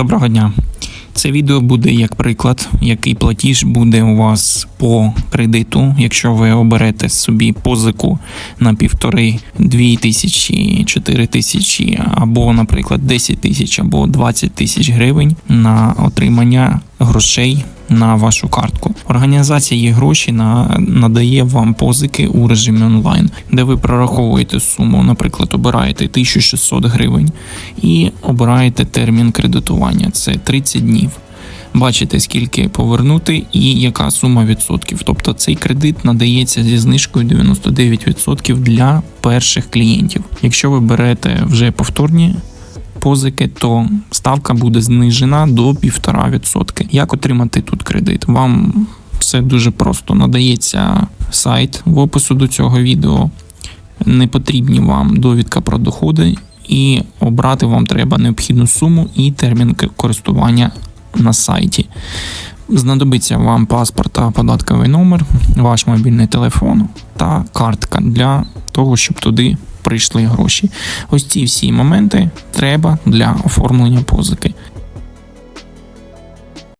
Доброго дня. Це відео буде як приклад, який платіж буде у вас по кредиту, якщо ви оберете собі позику на півтори, дві тисячі, чотири тисячі, або, наприклад, 10 тисяч або 20 тисяч гривень на отримання грошей на вашу картку. Організація є гроші на надає вам позики у режимі онлайн, де ви прораховуєте суму, наприклад, обираєте 1600 гривень і обираєте термін кредитування. Це 30 днів. Бачите, скільки повернути і яка сума відсотків. Тобто цей кредит надається зі знижкою 99% для перших клієнтів. Якщо ви берете вже повторні позики, то ставка буде знижена до 1,5%. Як отримати тут кредит? Вам все дуже просто. Надається сайт в опису до цього відео. Не потрібні вам довідка про доходи, і обрати вам треба необхідну суму і термін користування на сайті. Знадобиться вам паспорт та податковий номер, ваш мобільний телефон та картка для того, щоб туди прийшли гроші. Ось ці всі моменти треба для оформлення позики.